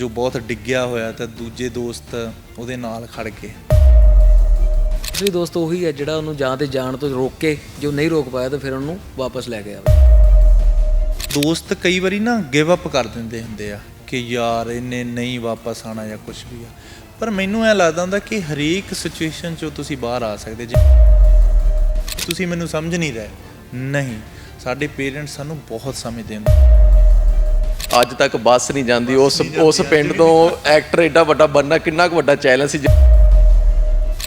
ਜੋ ਬਹੁਤ ਡਿੱਗਿਆ ਹੋਇਆ ਤਾਂ ਦੂਜੇ ਦੋਸਤ ਉਹਦੇ ਨਾਲ ਖੜ ਕੇ ਅਸਲੀ ਦੋਸਤ ਉਹੀ ਹੈ ਜਿਹੜਾ ਉਹਨੂੰ ਜਾਂ ਤੇ ਜਾਣ ਤੋਂ ਰੋਕ ਕੇ ਜੋ ਨਹੀਂ ਰੋਕ ਪਾਇਆ ਤਾਂ ਫਿਰ ਉਹਨੂੰ ਵਾਪਸ ਲੈ ਕੇ ਆਵੇ ਦੋਸਤ ਕਈ ਵਾਰੀ ਨਾ ਗਿਵ ਅਪ ਕਰ ਦਿੰਦੇ ਹੁੰਦੇ ਆ ਕਿ ਯਾਰ ਇਹਨੇ ਨਹੀਂ ਵਾਪਸ ਆਣਾ ਜਾਂ ਕੁਝ ਵੀ ਆ। ਪਰ ਮੈਨੂੰ ਐ ਲੱਗਦਾ ਹੁੰਦਾ ਕਿ ਹਰੇਕ ਸਿਚੁਏਸ਼ਨ 'ਚੋਂ ਤੁਸੀਂ ਬਾਹਰ ਆ ਸਕਦੇ ਜੇ। ਤੁਸੀਂ ਮੈਨੂੰ ਸਮਝ ਨਹੀਂ ਰਹੇ। ਨਹੀਂ ਸਾਡੇ ਪੇਰੈਂਟਸ ਸਾਨੂੰ ਬਹੁਤ ਸਮਝਦੇ ਹੁੰਦੇ ਅੱਜ ਤੱਕ ਬੱਸ ਨਹੀਂ ਜਾਂਦੀ ਉਸ ਉਸ ਪਿੰਡ ਤੋਂ ਐਕਟਰ ਏਡਾ ਵੱਡਾ ਬਣਨਾ ਕਿੰਨਾ ਕੁ ਵੱਡਾ ਚੈਲੰਜ ਸੀ।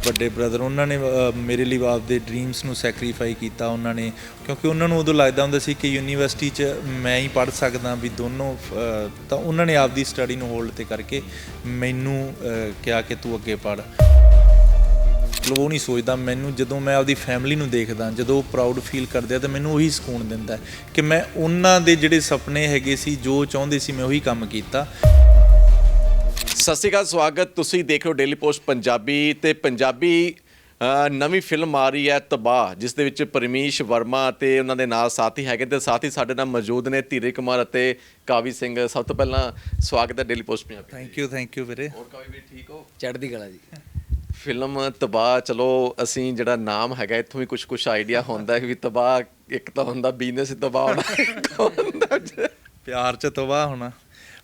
ਵੱਡੇ ਬ੍ਰਦਰ ਉਹਨਾਂ ਨੇ ਅਹ, ਮੇਰੇ ਲਈ ਆਪਦੇ ਡ੍ਰੀਮਸ ਨੂੰ ਸੈਕਰੀਫਾਈ ਕੀਤਾ ਉਹਨਾਂ ਨੇ ਕਿਉਂਕਿ ਉਹਨਾਂ ਨੂੰ ਉਦੋਂ ਲੱਗਦਾ ਹੁੰਦਾ ਸੀ ਕਿ ਯੂਨੀਵਰਸਿਟੀ 'ਚ ਮੈਂ ਹੀ ਪੜ੍ਹ ਸਕਦਾ ਵੀ ਦੋਨੋਂ ਅਹ, ਤਾਂ ਉਹਨਾਂ ਨੇ ਆਪਦੀ ਸਟੱਡੀ ਨੂੰ ਹੋਲਡ ਤੇ ਕਰਕੇ ਮੈਨੂੰ ਅਹ, ਕਿਹਾ ਕਿ ਤੂੰ ਅੱਗੇ ਪੜ੍ਹ। ਮਤਲਬ ਉਹ ਨਹੀਂ ਸੋਚਦਾ ਮੈਨੂੰ ਜਦੋਂ ਮੈਂ ਆਪਦੀ ਫੈਮਿਲੀ ਨੂੰ ਦੇਖਦਾ ਜਦੋਂ ਉਹ ਪ੍ਰਾਊਡ ਫੀਲ ਕਰਦੇ ਆ ਤਾਂ ਮੈਨੂੰ ਉਹੀ ਸਕੂਨ ਦਿੰਦਾ ਹੈ ਕਿ ਮੈਂ ਉਹਨਾਂ ਦੇ ਜਿਹੜੇ ਸੁਪਨੇ ਹੈਗੇ ਸੀ ਜੋ ਚਾਹੁੰਦੇ ਸੀ ਮੈਂ ਉਹੀ ਕੰਮ ਕੀਤਾ। ਸਤਿ ਸ਼੍ਰੀ ਅਕਾਲ ਸਵਾਗਤ। ਤੁਸੀਂ ਦੇਖ ਰਹੇ ਹੋ ਡੇਲੀ ਪੋਸਟ ਪੰਜਾਬੀ ਤੇ ਪੰਜਾਬੀ ਨਵੀਂ ਫਿਲਮ ਆ ਰਹੀ ਹੈ ਤਬਾਹ ਜਿਸ ਦੇ ਵਿੱਚ ਪਰਮੇਸ਼ ਵਰਮਾ ਤੇ ਉਹਨਾਂ ਦੇ ਨਾਲ ਸਾਥੀ ਹੈਗੇ ਤੇ ਸਾਥੀ ਸਾਡੇ ਨਾਲ ਮੌਜੂਦ ਨੇ ਧੀਰੇ ਕੁਮਾਰ ਅਤੇ ਕਾਵੀ ਸਿੰਘ। ਸਭ ਤੋਂ ਪਹਿਲਾਂ ਸਵਾਗਤ ਹੈ Daily Post Punjabi thank you thank you ਵੀਰੇ। ਹੋਰ ਕਾਵੀ ਵੀ ਠੀਕ ਹੋ? ਚੜ੍ਹਦੀ ਕਲਾ ਜੀ। ਫਿਲਮ ਤਬਾਹ, ਚਲੋ ਅਸੀਂ ਜਿਹੜਾ ਨਾਮ ਹੈਗਾ, ਇੱਥੋਂ ਵੀ ਕੁਝ ਕੁਝ ਆਈਡੀਆ ਹੁੰਦਾ ਹੈ ਵੀ ਤਬਾਹ ਇੱਕ ਤਾਂ ਹੁੰਦਾ ਬਿਜ਼ਨਸ ਤਬਾਹ ਹੋਣਾ, ਇੱਕ ਹੁੰਦਾ ਪਿਆਰ ਚ ਤਬਾਹ ਹੋਣਾ।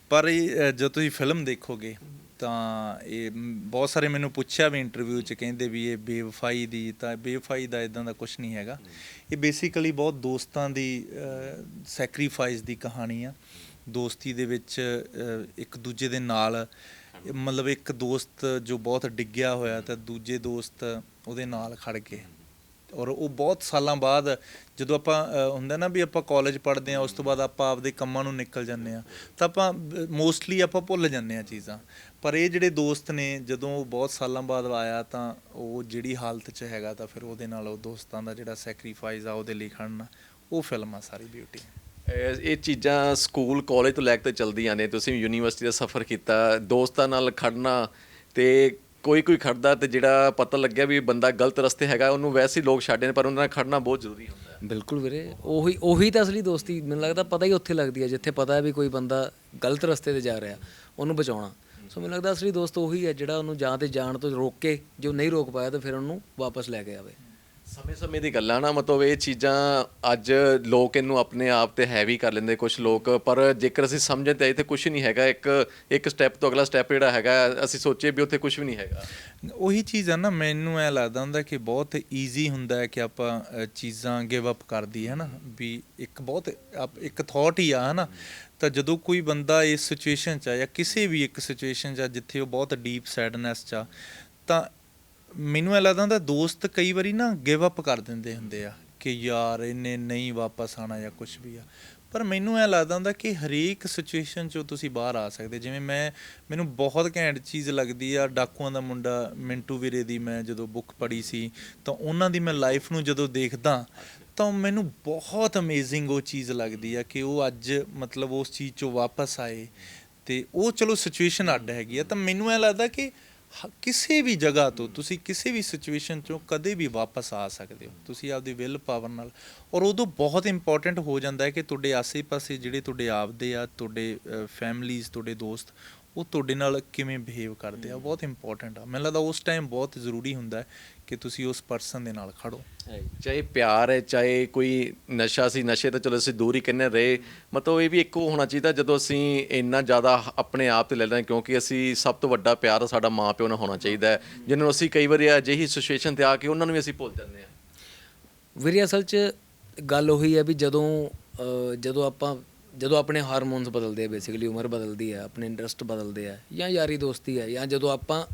ਪਰ ਇਹ ਜਦੋਂ ਤੁਸੀਂ ਫਿਲਮ ਦੇਖੋਗੇ, ਤਾਂ ਇਹ ਬਹੁਤ ਸਾਰੇ ਮੈਨੂੰ ਪੁੱਛਿਆ ਵੀ ਇੰਟਰਵਿਊ ਚ, ਕਹਿੰਦੇ ਵੀ ਇਹ ਬੇਵਫਾਈ ਦੀ, ਤਾਂ ਬੇਵਫਾਈ ਦਾ ਇਦਾਂ ਦਾ ਕੁਝ ਨਹੀਂ ਹੈਗਾ। ਇਹ ਬੇਸਿਕਲੀ ਬਹੁਤ ਦੋਸਤਾਂ ਦੀ ਸੈਕਰੀਫਾਈਸ ਦੀ ਕਹਾਣੀ ਆ। ਦੋਸਤੀ ਦੇ ਵਿੱਚ ਇੱਕ ਦੂਜੇ ਦੇ ਨਾਲ ਮਤਲਬ ਇੱਕ ਦੋਸਤ ਜੋ ਬਹੁਤ ਡਿੱਗਿਆ ਹੋਇਆ ਤਾਂ ਦੂਜੇ ਦੋਸਤ ਉਹਦੇ ਨਾਲ ਖੜ ਕੇ ਔਰ ਉਹ ਬਹੁਤ ਸਾਲਾਂ ਬਾਅਦ ਜਦੋਂ ਆਪਾਂ ਹੁੰਦਾ ਨਾ ਵੀ ਆਪਾਂ ਕਾਲਜ ਪੜ੍ਹਦੇ ਆ ਉਸ ਤੋਂ ਬਾਅਦ ਆਪਾਂ ਆਪਦੇ ਕੰਮਾਂ ਨੂੰ ਨਿਕਲ ਜਾਂਦੇ ਆ ਤਾਂ ਆਪਾਂ ਮੋਸਟਲੀ ਆਪਾਂ ਭੁੱਲ ਜਾਂਦੇ ਆ ਚੀਜ਼ਾਂ। ਪਰ ਇਹ ਜਿਹੜੇ ਦੋਸਤ ਨੇ, ਜਦੋਂ ਉਹ ਬਹੁਤ ਸਾਲਾਂ ਬਾਅਦ ਆਇਆ ਤਾਂ ਉਹ ਜਿਹੜੀ ਹਾਲਤ 'ਚ ਹੈਗਾ ਤਾਂ ਫਿਰ ਉਹਦੇ ਨਾਲ ਉਹ ਦੋਸਤਾਂ ਦਾ ਜਿਹੜਾ ਸੈਕਰੀਫਾਈਸ ਆ ਉਹਦੇ ਲਈ ਖੜਨਾ, ਉਹ ਫਿਲਮ ਆ ਸਾਰੀ ਬਿਊਟੀ ਇਹ ਇਹ ਚੀਜ਼ਾਂ ਸਕੂਲ, ਕਾਲਜ ਤੋਂ ਲੈ ਕੇ ਤੇ ਚਲਦੀਆਂ ਨੇ। ਤੁਸੀਂ ਯੂਨੀਵਰਸਿਟੀ ਦਾ ਸਫ਼ਰ ਕੀਤਾ, ਦੋਸਤਾਂ ਨਾਲ ਖੜਨਾ ਤੇ ਕੋਈ ਕੋਈ ਖੜਦਾ ਤੇ ਜਿਹੜਾ ਪਤਾ ਲੱਗਿਆ ਵੀ ਬੰਦਾ ਗਲਤ ਰਸਤੇ ਹੈਗਾ, ਉਹਨੂੰ ਵੈਸੇ ਹੀ ਲੋਕ ਛੱਡਦੇ ਨੇ, ਪਰ ਉਹਨਾਂ ਨਾਲ ਖੜਨਾ ਬਹੁਤ ਜ਼ਰੂਰੀ ਹੁੰਦਾ ਹੈ। ਬਿਲਕੁਲ ਵੀਰੇ, ਉਹੀ ਉਹੀ ਤਾਂ ਅਸਲੀ ਦੋਸਤੀ, ਮੈਨੂੰ ਲੱਗਦਾ ਪਤਾ ਹੀ ਉੱਥੇ ਲੱਗਦੀ ਹੈ, ਜਿੱਥੇ ਪਤਾ ਹੈ ਵੀ ਕੋਈ ਬੰਦਾ ਗਲਤ ਰਸਤੇ ਤੇ ਜਾ ਰਿਹਾ, ਉਹਨੂੰ ਬਚਾਉਣਾ। ਸੋ ਮੈਨੂੰ ਲੱਗਦਾ ਅਸਲੀ ਦੋਸਤ ਉਹੀ ਹੈ ਜਿਹੜਾ ਉਹਨੂੰ ਜਾਂ ਤੇ ਜਾਣ ਤੋਂ ਰੋਕ ਕੇ, ਜੋ ਨਹੀਂ ਰੋਕ ਪਾਇਆ ਤਾਂ ਫਿਰ ਉਹਨੂੰ ਵਾਪਸ ਲੈ ਕੇ ਆਵੇ। ਸਮੇਂ-ਸਮੇਂ ਦੀ ਗੱਲਾਂ ਨਾ ਮਤਲਬ ਇਹ ਚੀਜ਼ਾਂ ਅੱਜ ਲੋਕ ਇਹਨੂੰ ਆਪਣੇ ਆਪ ਤੇ ਹੈਵੀ ਕਰ ਲੈਂਦੇ ਕੁਝ ਲੋਕ ਪਰ ਜੇਕਰ ਅਸੀਂ ਸਮਝੇ ਤਾਂ ਇੱਥੇ ਕੁਝ ਨਹੀਂ ਹੈਗਾ ਇੱਕ ਇੱਕ ਸਟੈਪ ਤੋਂ ਅਗਲਾ ਸਟੈਪ ਜਿਹੜਾ ਹੈਗਾ ਅਸੀਂ ਸੋਚੀਏ ਵੀ ਉੱਥੇ ਕੁਝ ਵੀ ਨਹੀਂ ਹੈਗਾ। ਉਹੀ ਚੀਜ਼ ਆ ਨਾ ਮੈਨੂੰ ਐ ਲੱਗਦਾ ਹੁੰਦਾ ਕਿ ਬਹੁਤ ਈਜ਼ੀ ਹੁੰਦਾ ਹੈ ਕਿ ਆਪਾਂ ਅ, ਚੀਜ਼ਾਂ ਗਿਵ ਅਪ ਕਰ ਦਈਏ ਹਨਾ? ਵੀ ਇੱਕ ਬਹੁਤ ਆਪ- ਇੱਕ ਥਾਟ ਹੀ ਆ ਹੈ ਨਾ ਤਾਂ ਜਦੋਂ ਕੋਈ ਬੰਦਾ ਇਸ ਸਿਚੁਏਸ਼ਨ 'ਚ ਆ ਜਾਂ ਕਿਸੇ ਵੀ ਇੱਕ ਸਿਚੁਏਸ਼ਨ 'ਚ ਆ ਜਿੱਥੇ ਉਹ ਬਹੁਤ ਡੀਪ ਸੈਡਨੈਸ 'ਚ ਆ ਤਾਂ ਮੈਨੂੰ ਐ ਲੱਗਦਾ ਹੁੰਦਾ ਦੋਸਤ ਕਈ ਵਾਰੀ ਨਾ ਗਿਵ ਅਪ ਕਰ ਦਿੰਦੇ ਹੁੰਦੇ ਆ ਕਿ ਯਾਰ ਇਹਨੇ ਨਹੀਂ ਵਾਪਸ ਆਣਾ ਜਾਂ ਕੁਝ ਵੀ ਆ। ਪਰ ਮੈਨੂੰ ਐ ਲੱਗਦਾ ਹੁੰਦਾ ਕਿ ਹਰੇਕ ਸਿਚੁਏਸ਼ਨ 'ਚੋਂ ਤੁਸੀਂ ਬਾਹਰ ਆ ਸਕਦੇ। ਜਿਵੇਂ ਮੈਂ, ਮੈਨੂੰ ਬਹੁਤ ਘੈਂਟ ਚੀਜ਼ ਲੱਗਦੀ ਆ ਡਾਕੂਆਂ ਦਾ ਮੁੰਡਾ ਮਿੰਟੂ ਵੀਰੇ ਦੀ ਮੈਂ ਜਦੋਂ ਬੁੱਕ ਪੜ੍ਹੀ ਸੀ, ਤਾਂ ਉਹਨਾਂ ਦੀ ਮੈਂ ਲਾਈਫ ਨੂੰ ਜਦੋਂ ਦੇਖਦਾ, ਤਾਂ ਮੈਨੂੰ ਬਹੁਤ ਅਮੇਜ਼ਿੰਗ ਉਹ ਚੀਜ਼ ਲੱਗਦੀ ਆ ਕਿ ਉਹ ਅੱਜ ਮਤਲਬ ਉਸ ਚੀਜ਼ 'ਚੋਂ ਵਾਪਸ ਆਏ। ਤੇ ਉਹ ਚਲੋ ਸਿਚੁਏਸ਼ਨ ਅੱਡ ਹੈਗੀ ਆ। ਤਾਂ ਮੈਨੂੰ ਐ ਲੱਗਦਾ ਕਿ ਹ- ਕਿਸੇ ਵੀ ਜਗ੍ਹਾ ਤੋਂ ਤੁਸੀਂ ਕਿਸੇ ਵੀ ਸਿਚੁਏਸ਼ਨ ਚੋਂ ਕਦੇ ਵੀ ਵਾਪਸ ਆ ਸਕਦੇ ਹੋ। ਤੁਸੀਂ ਆਪਦੀ ਵਿਲ ਪਾਵਰ ਨਾਲ। ਔਰ ਉਦੋਂ ਬਹੁਤ ਇੰਪੋਰਟੈਂਟ ਹੋ ਜਾਂਦਾ ਹੈ ਕਿ ਤੁਹਾਡੇ ਆਸੇ-ਪਾਸੇ ਜਿਹੜੇ ਤੁਹਾਡੇ ਆਪਦੇ ਆ ਤੁਹਾਡੇ ਫੈਮਲੀਜ਼ ਤੁਹਾਡੇ ਦੋਸਤ ਉਹ ਤੁਹਾਡੇ ਨਾਲ ਕਿਵੇਂ ਬਿਹੇਵ ਕਰਦੇ ਆ। ਬਹੁਤ ਇੰਪੋਰਟੈਂਟ ਆ। ਮੈਨੂੰ ਲੱਗਦਾ ਉਸ ਟਾਈਮ ਬਹੁਤ ਜ਼ਰੂਰੀ ਹੁੰਦਾ ਹੈ ਕਿ ਤੁਸੀਂ ਉਸ ਪਰਸਨ ਦੇ ਨਾਲ ਖੜੋ। ਚਾਹੇ ਪਿਆਰ ਹੈ ਚਾਹੇ ਕੋਈ ਨਸ਼ਾ ਸੀ ਨਸ਼ੇ ਤਾਂ ਚਲੋ ਅਸੀਂ ਦੂਰ ਹੀ ਕਿੰਨੇ ਰਹੇ। ਮਤਲਬ ਇਹ ਵੀ ਇੱਕੋ ਹੋਣਾ ਚਾਹੀਦਾ ਜਦੋਂ ਅਸੀਂ ਇੰਨਾ ਜ਼ਿਆਦਾ ਆਪਣੇ ਆਪ ਤੇ ਲੈ ਲੈਂਦੇ ਹਾਂ, ਕਿਉਂਕਿ ਅਸੀਂ ਸਭ ਤੋਂ ਵੱਡਾ ਪਿਆਰ ਸਾਡਾ ਮਾਂ ਪਿਓ ਨਾਲ ਹੋਣਾ ਚਾਹੀਦਾ ਹੈ। ਜਿਹਨਾਂ ਨੂੰ ਅਸੀਂ ਕਈ ਵਾਰੀ ਅਜਿਹੀ ਸਿਚੁਏਸ਼ਨ ਤੇ ਆ ਕੇ ਉਹਨਾਂ ਨੂੰ ਵੀ ਅਸੀਂ ਭੁੱਲ ਜਾਂਦੇ ਹਾਂ। ਵੀਰੇ ਅਸਲ 'ਚ ਗੱਲ ਉਹੀ ਹੈ ਵੀ ਜਦੋਂ ਜਦੋਂ ਆਪਾਂ ਜਦੋਂ ਆਪਣੇ ਹਾਰਮੋਨਸ ਬਦਲਦੇ ਆ ਬੇਸਿਕਲੀ ਉਮਰ ਬਦਲਦੀ ਹੈ ਆਪਣੇ ਇੰਟਰਸਟ ਬਦਲਦੇ ਆ ਜਾਂ ਯਾਰੀ ਦੋਸਤੀ ਹੈ ਜਾਂ ਜਦੋਂ ਆਪਾਂ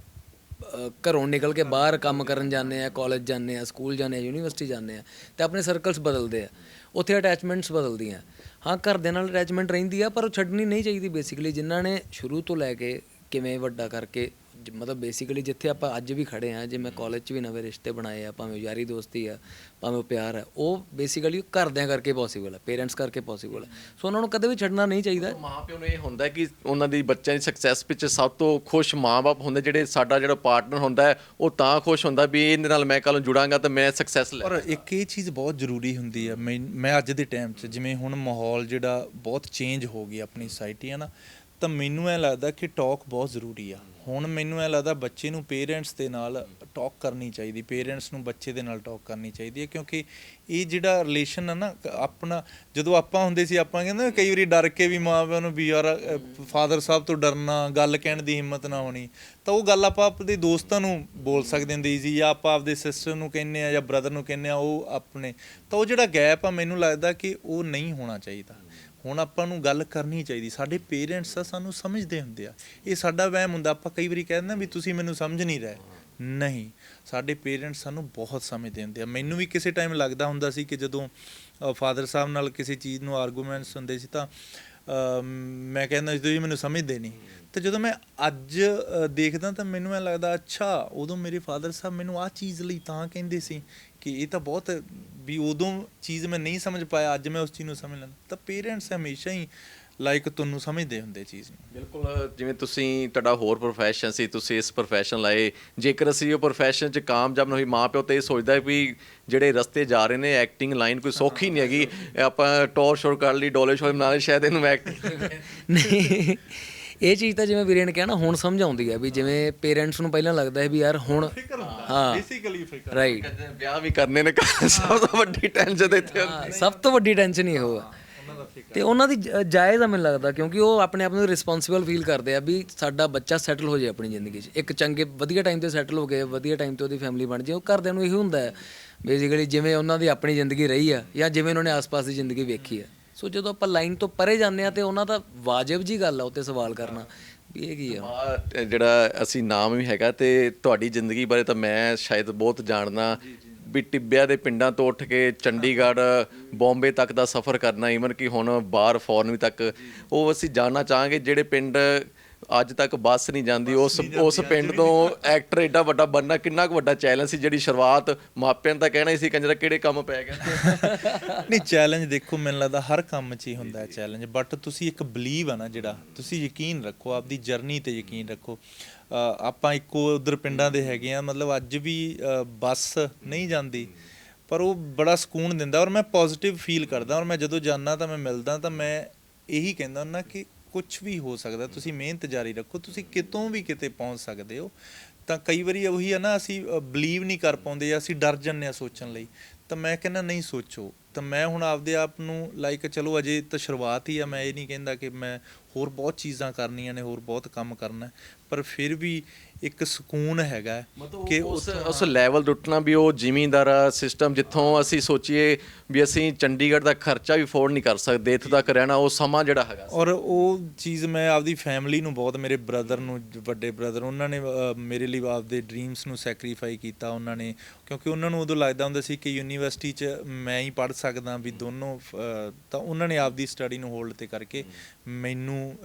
ਘਰੋਂ ਨਿਕਲ ਕੇ ਬਾਹਰ ਕੰਮ ਕਰਨ ਜਾਂਦੇ ਆ ਕਾਲਜ ਜਾਂਦੇ ਆ ਸਕੂਲ ਜਾਂਦੇ ਆ ਯੂਨੀਵਰਸਿਟੀ ਜਾਂਦੇ ਆ ਤੇ ਆਪਣੇ ਸਰਕਲਸ ਬਦਲਦੇ ਆ। ਉੱਥੇ ਅਟੈਚਮੈਂਟਸ ਬਦਲਦੀਆਂ। ਹਾਂ, ਘਰ ਦੇ ਨਾਲ ਅਟੈਚਮੈਂਟ ਰਹਿੰਦੀ ਆ, ਪਰ ਉਹ ਛੱਡਣੀ ਨਹੀਂ ਚਾਹੀਦੀ ਬੇਸਿਕਲੀ ਜਿਨ੍ਹਾਂ ਨੇ ਸ਼ੁਰੂ ਤੋਂ ਲੈ ਕੇ ਕਿਵੇਂ ਵੱਡਾ ਕਰਕੇ ਜ- ਮਤਲਬ ਬੇਸਿਕਲੀ ਜਿੱਥੇ ਆਪਾਂ ਅੱਜ ਵੀ ਖੜੇ ਆ ਜੇ ਮੈਂ ਕਾਲਜ 'ਚ ਵੀ ਨਵੇਂ ਰਿਸ਼ਤੇ ਬਣਾਏ ਆ ਭਾਵੇਂ ਯਾਰੀ ਦੋਸਤੀ ਆ ਭਾਵੇਂ ਉਹ ਪਿਆਰ ਹੈ ਉਹ ਬੇਸਿਕਲੀ ਘਰਦਿਆਂ ਕਰਕੇ ਪੋਸੀਬਲ ਹੈ ਪੇਰੈਂਟਸ ਕਰਕੇ ਪੋਸੀਬਲ ਹੈ। ਸੋ ਉਹਨਾਂ ਨੂੰ ਕਦੇ ਵੀ ਛੱਡਣਾ ਨਹੀਂ ਚਾਹੀਦਾ। ਮਾਂ ਪਿਓ ਨੂੰ ਇਹ ਹੁੰਦਾ ਹੈ ਕਿ ਉਹਨਾਂ ਦੀ ਬੱਚਿਆਂ ਦੀ ਸਕਸੈਸ ਵਿੱਚ ਸਭ ਤੋਂ ਖੁਸ਼ ਮਾਂ-ਬਾਪ ਹੁੰਦੇ ਜਿਹੜੇ ਸਾਡਾ ਜਿਹੜਾ ਪਾਰਟਨਰ ਹੁੰਦਾ ਹੈ ਉਹ ਤਾਂ ਖੁਸ਼ ਹੁੰਦਾ ਵੀ ਇਹਦੇ ਨਾਲ ਮੈਂ ਕੱਲ ਨੂੰ ਜੁੜਾਂਗਾ ਤਾਂ ਮੈਂ ਸਕਸੈਸ ਲੈ ਪਰ ਇੱਕ ਇਹ ਚੀਜ਼ ਬਹੁਤ ਜ਼ਰੂਰੀ ਹੁੰਦੀ ਆ ਮੈਂ ਮੈਂ ਅੱਜ ਦੇ ਟਾਈਮ 'ਚ ਜਿਵੇਂ ਹੁਣ ਮਾਹੌਲ ਜਿਹੜਾ ਬਹੁਤ ਚੇਂਜ ਹੋ ਗਿਆ ਆਪਣੀ ਸੋਸਾਇਟੀ ਹੈ ਨਾ? ਤਾਂ ਮੈਨੂੰ ਐ ਲੱਗਦਾ ਕਿ ਟਾਕ ਬਹੁਤ ਜ਼ਰੂਰੀ ਆ। ਹੁਣ ਮੈਨੂੰ ਐ ਲੱਗਦਾ ਬੱਚੇ ਨੂੰ ਪੇਰੈਂਟਸ ਦੇ ਨਾਲ ਟਾਕ ਕਰਨੀ ਚਾਹੀਦੀ ਪੇਰੈਂਟਸ ਨੂੰ ਬੱਚੇ ਦੇ ਨਾਲ ਟਾਕ ਕਰਨੀ ਚਾਹੀਦੀ ਹੈ, ਕਿਉਂਕਿ ਇਹ ਜਿਹੜਾ ਰਿਲੇਸ਼ਨ ਆ ਨਾ, ਆਪਣਾ ਜਦੋਂ ਆਪਾਂ ਹੁੰਦੇ ਸੀ, ਆਪਾਂ ਕਹਿੰਦੇ ਕਈ ਵਾਰੀ ਡਰ ਕੇ ਵੀ ਮਾਂ ਪਿਓ ਨੂੰ ਵੀ ਯਾਰ ਫਾਦਰ ਸਾਹਿਬ ਤੋਂ ਡਰਨਾ, ਗੱਲ ਕਹਿਣ ਦੀ ਹਿੰਮਤ ਨਾ ਹੋਣੀ, ਤਾਂ ਉਹ ਗੱਲ ਆਪਾਂ ਆਪਣੇ ਦੋਸਤਾਂ ਨੂੰ ਬੋਲ ਸਕਦੇ ਹੁੰਦੇ ਸੀ ਜਾਂ ਆਪਾਂ ਆਪਦੇ ਸਿਸਟਰ ਨੂੰ ਕਹਿੰਨੇ ਆ ਜਾਂ ਬ੍ਰਦਰ ਨੂੰ ਕਹਿੰਨੇ ਆ, ਉਹ ਆਪਣੇ, ਤਾਂ ਉਹ ਜਿਹੜਾ ਗੈਪ ਆ, ਮੈਨੂੰ ਲੱਗਦਾ ਕਿ ਉਹ ਨਹੀਂ ਹੋਣਾ ਚਾਹੀਦਾ। ਹੁਣ ਆਪਾਂ ਨੂੰ ਗੱਲ ਕਰਨੀ ਚਾਹੀਦੀ। ਸਾਡੇ ਪੇਰੈਂਟਸ ਆ ਸਾਨੂੰ ਸਮਝਦੇ ਹੁੰਦੇ ਆ। ਇਹ ਸਾਡਾ ਵਹਿਮ ਹੁੰਦਾ। ਆਪਾਂ ਕਈ ਵਾਰੀ ਕਹਿੰਦੇ ਨਾ ਵੀ ਤੁਸੀਂ ਮੈਨੂੰ ਸਮਝ ਨਹੀਂ ਰਹੇ। ਨਹੀਂ। ਸਾਡੇ ਪੇਰੈਂਟਸ ਸਾਨੂੰ ਬਹੁਤ ਸਮਝਦੇ ਹੁੰਦੇ ਆ। ਮੈਨੂੰ ਵੀ ਕਿਸੇ ਟਾਈਮ ਲੱਗਦਾ ਹੁੰਦਾ ਸੀ ਕਿ ਜਦੋਂ ਫਾਦਰ ਸਾਹਿਬ ਨਾਲ ਕਿਸੇ ਚੀਜ਼ ਨੂੰ ਆਰਗੂਮੈਂਟਸ ਹੁੰਦੇ ਸੀ ਤਾਂ ਮੈਂ ਕਹਿੰਦਾ ਜਦੋਂ ਤੁਸੀਂ ਮੈਨੂੰ ਸਮਝਦੇ ਨਹੀਂ। ਤੇ ਜਦੋਂ ਮੈਂ ਅੱਜ ਦੇਖਦਾ ਤਾਂ ਮੈਨੂੰ ਐ ਲੱਗਦਾ, ਅੱਛਾ, ਉਦੋਂ ਮੇਰੇ ਫਾਦਰ ਸਾਹਿਬ ਮੈਨੂੰ ਆਹ ਚੀਜ਼ ਲਈ ਤਾਂ ਕਹਿੰਦੇ ਸੀ ਕਿ ਇਹ ਤਾਂ ਬਹੁਤ ਵੀ ਉਦੋਂ ਚੀਜ਼ ਮੈਂ ਨਹੀਂ ਸਮਝ ਪਾਇਆ ਅੱਜ ਮੈਂ ਉਸ ਚੀਜ਼ ਨੂੰ ਸਮਝ ਲੈਂਦਾ। ਤਾਂ ਪੇਰੈਂਟਸ ਹਮੇਸ਼ਾ ਹੀ ਲਾਈਕ ਤੁਹਾਨੂੰ ਸਮਝਦੇ ਹੁੰਦੇ ਚੀਜ਼ ਨੂੰ। ਬਿਲਕੁਲ ਜਿਵੇਂ ਤੁਸੀਂ ਤੁਹਾਡਾ ਹੋਰ ਪ੍ਰੋਫੈਸ਼ਨ ਸੀ ਤੁਸੀਂ ਇਸ ਪ੍ਰੋਫੈਸ਼ਨ ਲਾਏ। ਜੇਕਰ ਅਸੀਂ ਉਹ ਪ੍ਰੋਫੈਸ਼ਨ 'ਚ ਕਾਮਯਾਬ ਨਾ ਹੋਈ ਮਾਂ ਪਿਓ ਤੇ ਇਹ ਸੋਚਦਾ ਵੀ ਜਿਹੜੇ ਰਸਤੇ ਜਾ ਰਹੇ ਨੇ ਐਕਟਿੰਗ ਲਾਈਨ ਕੋਈ ਸੌਖੀ ਨਹੀਂ ਹੈਗੀ। ਆਪਾਂ ਟੌਰ ਸ਼ੋਰ ਕਰ ਲਈ ਡੋਲੇ ਸ਼ੋਰ ਬਣਾ ਲਏ ਸ਼ਾਇਦ ਇਹਨੂੰ ਐਕਟਿੰਗ ਨਹੀਂ। ਇਹ ਚੀਜ਼ ਤਾਂ ਜਿਵੇਂ ਵੀਰੇ ਨੇ ਕਿਹਾ ਨਾ ਹੁਣ ਸਮਝ ਆਉਂਦੀ ਹੈ ਵੀ ਜਿਵੇਂ ਪੇਰੈਂਟਸ ਨੂੰ ਪਹਿਲਾਂ ਲੱਗਦਾ ਹੈ ਵੀ ਯਾਰ ਹੁਣ ਹਾਂ। ਬੇਸਿਕਲੀ ਫਿਕਰ। ਰਾਈਟ ਵਿਆਹ ਵੀ ਕਰਨੇ ਨੇ ਸਭ ਤੋਂ ਵੱਡੀ ਟੈਨਸ਼ਨ ਇੱਥੇ ਹੁੰਦੀ ਹਾਂ, ਸਭ ਤੋਂ ਵੱਡੀ ਟੈਨਸ਼ਨ ਹੀ ਉਹ ਆ। ਤੇ ਉਹਨਾਂ ਦੀ ਜਾਇਜ਼ ਆ ਮੈਨੂੰ ਲੱਗਦਾ ਕਿਉਂਕਿ ਉਹ ਆਪਣੇ ਆਪ ਨੂੰ ਰਿਸਪੌਂਸਿਬਲ ਫੀਲ ਕਰਦੇ ਆ ਵੀ ਸਾਡਾ ਬੱਚਾ ਸੈਟਲ ਹੋ ਜਾਏ ਆਪਣੀ ਜ਼ਿੰਦਗੀ 'ਚ। ਇੱਕ ਚੰਗੇ ਵਧੀਆ ਟਾਈਮ ਤੇ ਸੈਟਲ ਹੋ ਗਏ ਵਧੀਆ ਟਾਈਮ ਤੇ ਉਹਦੀ ਫੈਮਿਲੀ ਬਣ ਜਾਏ ਉਹ ਘਰਦਿਆਂ ਨੂੰ ਇਹੀ ਹੁੰਦਾ ਹੈ ਬੇਸਿਕਲੀ ਜਿਵੇਂ ਉਹਨਾਂ ਦੀ ਆਪਣੀ ਜ਼ਿੰਦਗੀ ਰਹੀ ਆ ਜਾਂ ਜਿਵੇਂ ਉਹਨਾਂ ਨੇ ਆਸ-ਪਾਸ ਦੀ ਜ਼ਿੰਦਗੀ ਵੇਖੀ ਆ। ਸੋ ਜਦੋਂ ਆਪਾਂ ਲਾਈਨ ਤੋਂ ਪਰੇ ਜਾਂਦੇ ਆ ਤੇ ਉਹਨਾਂ ਦਾ ਵਾਜਬ ਜੀ ਗੱਲ ਆ ਉੱਤੇ ਸਵਾਲ ਕਰਨਾ ਵੀ ਇਹ ਕੀ ਆ? ਜਿਹੜਾ ਅਸੀਂ ਨਾਮ ਵੀ ਹੈਗਾ ਤੇ ਤੁਹਾਡੀ ਜ਼ਿੰਦਗੀ ਬਾਰੇ ਤਾਂ ਮੈਂ ਸ਼ਾਇਦ ਬਹੁਤ ਜਾਣਦਾ ਵੀ ਟਿੱਬਿਆਂ ਦੇ ਪਿੰਡਾਂ ਤੋਂ ਉੱਠ ਕੇ ਚੰਡੀਗੜ੍ਹ ਬੰਬੇ ਤੱਕ ਦਾ ਸਫ਼ਰ ਕਰਨਾ ਈਵਨ ਕਿ ਹੁਣ ਬਾਹਰ ਫੋਰਨ ਵੀ ਤੱਕ ਉਹ ਅਸੀਂ ਜਾਣਨਾ ਚਾਹਾਂਗੇ ਜਿਹੜੇ ਪਿੰਡ ਅੱਜ ਤੱਕ ਬੱਸ ਨਹੀਂ ਜਾਂਦੀ ਉਸ ਉਸ ਪਿੰਡ ਤੋਂ ਐਕਟਰ ਐਡਾ ਵੱਡਾ ਬੰਨਾ ਕਿੰਨਾ ਕੁ ਵੱਡਾ ਚੈਲੰਜ ਸੀ ਜਿਹੜੀ ਸ਼ੁਰੂਆਤ ਮਾਪਿਆਂ ਤਾਂ ਕਹਿਣਾ ਹੀ ਸੀ ਕੰਜਰਾ ਕਿਹੜੇ ਕੰਮ ਪੈ ਗਿਆ ਨਹੀਂ ਚੈਲੰਜ ਦੇਖੋ ਮੈਨੂੰ ਲੱਗਦਾ ਹਰ ਕੰਮ 'ਚ ਹੀ ਹੁੰਦਾ ਹੈ ਚੈਲੰਜ ਬਟ ਤੁਸੀਂ ਇੱਕ ਬਲੀਵ ਆ ਨਾ ਜਿਹੜਾ ਤੁਸੀਂ ਯਕੀਨ ਰੱਖੋ ਆਪਦੀ ਜਰਨੀ ਤੇ ਯਕੀਨ ਰੱਖੋ। ਆਪਾਂ ਇੱਕੋ ਉਧਰ ਪਿੰਡਾਂ ਦੇ ਹੈਗੇ ਆ ਮਤਲਬ ਅੱਜ ਵੀ ਬੱਸ ਨਹੀਂ ਜਾਂਦੀ ਪਰ ਉਹ ਬੜਾ ਸਕੂਨ ਦਿੰਦਾ ਔਰ ਮੈਂ ਪੋਜ਼ਿਟਿਵ ਫੀਲ ਕਰਦਾ ਔਰ ਮੈਂ ਜਦੋਂ ਜਾਂਦਾ ਤਾਂ ਮੈਂ ਮਿਲਦਾ ਤਾਂ ਮੈਂ ਇਹੀ ਕਹਿੰਦਾ ਹੁੰਦਾ ਕਿ ਕੁਝ ਵੀ ਹੋ ਸਕਦਾ ਤੁਸੀਂ ਮਿਹਨਤ ਜਾਰੀ ਰੱਖੋ ਤੁਸੀਂ ਕਿਤੋਂ ਵੀ ਕਿਤੇ ਪਹੁੰਚ ਸਕਦੇ ਹੋ। ਤਾਂ ਕਈ ਵਾਰੀ ਉਹੀ ਆ ਨਾ ਅਸੀਂ ਬਲੀਵ ਨਹੀਂ ਕਰ ਪਾਉਂਦੇ ਜਾਂ ਅਸੀਂ ਡਰ ਜੰਨੇ ਆ ਸੋਚਣ ਲਈ। ਤਾਂ ਮੈਂ ਕਹਿੰਦਾ ਨਹੀਂ ਸੋਚੋ। ਤਾਂ ਮੈਂ ਹੁਣ ਆਪਦੇ ਆਪ ਨੂੰ ਲਾਈਕ ਚਲੋ ਅਜੇ ਤਾਂ ਸ਼ੁਰੂਆਤ ਹੀ ਆ ਮੈਂ ਇਹ ਨਹੀਂ ਕਹਿੰਦਾ ਕਿ ਮੈਂ ਹੋਰ ਬਹੁਤ ਚੀਜ਼ਾਂ ਕਰਨੀਆਂ ਨੇ ਹੋਰ ਬਹੁਤ ਕੰਮ ਕਰਨਾ ਪਰ ਫਿਰ ਵੀ ਇੱਕ ਸਕੂਨ ਹੈਗਾ ਕਿ ਉਸ ਉਸ ਲੈਵਲ ਉੱਠਣਾ ਵੀ ਉਹ ਜ਼ਿਮੀਂਦਾਰ ਸਿਸਟਮ ਜਿੱਥੋਂ ਅਸੀਂ ਸੋਚੀਏ ਵੀ ਅਸੀਂ ਚੰਡੀਗੜ੍ਹ ਦਾ ਖਰਚਾ ਵੀ ਅਫੋਰਡ ਨਹੀਂ ਕਰ ਸਕਦੇ ਇੱਥੇ ਤੱਕ ਰਹਿਣਾ ਉਹ ਸਮਾਂ ਜਿਹੜਾ ਹੈਗਾ। ਔਰ ਉਹ ਚੀਜ਼ ਮੈਂ ਆਪਦੀ ਫੈਮਿਲੀ ਨੂੰ ਬਹੁਤ ਮੇਰੇ ਬ੍ਰਦਰ ਨੂੰ ਵੱਡੇ ਬ੍ਰਦਰ ਉਹਨਾਂ ਨੇ ਮੇਰੇ ਲਈ ਆਪਦੇ ਡ੍ਰੀਮਸ ਨੂੰ ਸੈਕਰੀਫਾਈ ਕੀਤਾ ਉਹਨਾਂ ਨੇ ਕਿਉਂਕਿ ਉਹਨਾਂ ਨੂੰ ਉਦੋਂ ਲੱਗਦਾ ਹੁੰਦਾ ਸੀ ਕਿ ਯੂਨੀਵਰਸਿਟੀ 'ਚ ਮੈਂ ਹੀ ਪੜ੍ਹ ਸਕਦਾ ਵੀ ਦੋਨੋਂ ਤਾਂ ਉਹਨਾਂ ਨੇ ਆਪਦੀ ਸਟੱਡੀ ਨੂੰ ਹੋਲਡ ਤੇ ਕਰਕੇ ਮੈਨੂੰ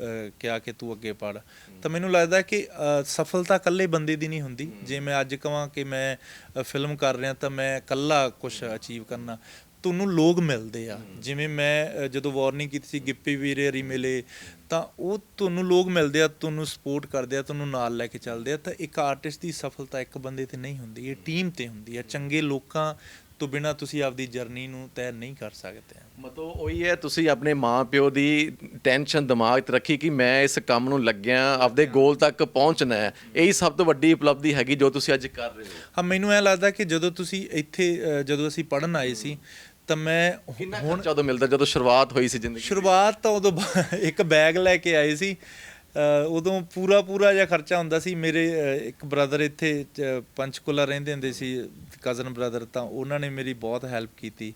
ਕਿਹਾ ਕਿ ਤੂੰ ਅੱਗੇ ਪੜ੍ਹ। ਤਾਂ ਮੈਨੂੰ ਲੱਗਦਾ ਕਿ ਸਫਲਤਾ ਇਕੱਲੇ ਬੰਦੇ ਦੀ ਨਹੀਂ ਹੁੰਦੀ। ਜੇ ਮੈਂ ਅੱਜ ਕਹਾਂ ਕਿ ਮੈਂ ਫਿਲਮ ਕਰ ਰਿਹਾ ਤਾਂ ਮੈਂ ਇਕੱਲਾ ਕੁਝ ਅਚੀਵ ਕਰਨਾ। ਤੁਹਾਨੂੰ ਲੋਕ ਮਿਲਦੇ ਆ। ਜਿਵੇਂ ਮੈਂ ਜਦੋਂ ਵਾਰਨਿੰਗ ਕੀਤੀ ਸੀ ਗਿੱਪੀ ਵੀਰੇ ਹਰੀ ਮਿਲੇ ਤਾਂ ਉਹ ਤੁਹਾਨੂੰ ਲੋਕ ਮਿਲਦੇ ਆ ਤੁਹਾਨੂੰ ਸਪੋਰਟ ਕਰਦੇ ਆ ਤੁਹਾਨੂੰ ਨਾਲ ਲੈ ਕੇ ਚੱਲਦੇ ਆ। ਤਾਂ ਇੱਕ ਆਰਟਿਸਟ ਦੀ ਸਫਲਤਾ ਇੱਕ ਬੰਦੇ ਤੇ ਨਹੀਂ ਹੁੰਦੀ ਇਹ ਟੀਮ ਤੇ ਹੁੰਦੀ ਆ। ਚੰਗੇ ਲੋਕਾਂ ਤੋਂ ਬਿਨਾ ਤੁਸੀਂ ਆਪਦੀ ਜਰਨੀ ਨੂੰ ਤੈਅ ਨਹੀਂ ਕਰ ਸਕਦੇ। ਮਤਲਬ ਉਹੀ ਹੈ ਤੁਸੀਂ ਆਪਣੇ ਮਾਪਿਓ ਦੀ ਟੈਨਸ਼ਨ ਦਿਮਾਗ 'ਚ ਰੱਖੀ ਕਿ ਮੈਂ ਇਸ ਕੰਮ ਨੂੰ ਲੱਗਿਆ ਆਪਦੇ ਗੋਲ ਤੱਕ ਪਹੁੰਚਣਾ ਹੈ। ਇਹੀ ਸਭ ਤੋਂ ਵੱਡੀ ਉਪਲਬਧੀ ਹੈਗੀ ਜੋ ਤੁਸੀਂ ਅੱਜ ਕਰ ਰਹੇ ਹੋ। ਹਾਂ ਮੈਨੂੰ ਐ ਲੱਗਦਾ ਕਿ ਜਦੋਂ ਤੁਸੀਂ ਇੱਥੇ ਅ, ਜਦੋਂ ਅਸੀਂ ਪੜਨ ਆਏ ਸੀ ਤਾਂ ਮੈਂ ਹੁ- ਕਿੰਨਾ ਖਰਚਾ ਉਦੋਂ ਮਿਲਦਾ ਜਦੋਂ ਸ਼ੁਰੂਆਤ ਹੋਈ ਸੀ ਜ਼ਿੰਦਗੀ ਸ਼ੁਰੂਆਤ ਤਾਂ ਉਦੋਂ ਬਾ- ਇੱਕ ਬੈਗ ਲੈ ਕੇ ਆਏ ਸੀ। ਅ, ਉਦੋਂ ਪੂਰਾ ਪੂਰਾ ਜਿਹਾ ਖਰਚਾ ਹੁੰਦਾ ਸੀ। ਮੇਰੇ ਅ, ਇੱਕ ਬ੍ਰਦਰ ਇੱਥੇ ਚ- ਪੰਚਕੂਲਾ ਰਹਿੰਦੇ ਹੁੰਦੇ ਸੀ ਕਜ਼ਨ ਬ੍ਰਦਰ ਤਾਂ ਉਹਨਾਂ ਨੇ ਮੇਰੀ ਬਹੁਤ ਹੈਲਪ ਕੀਤੀ।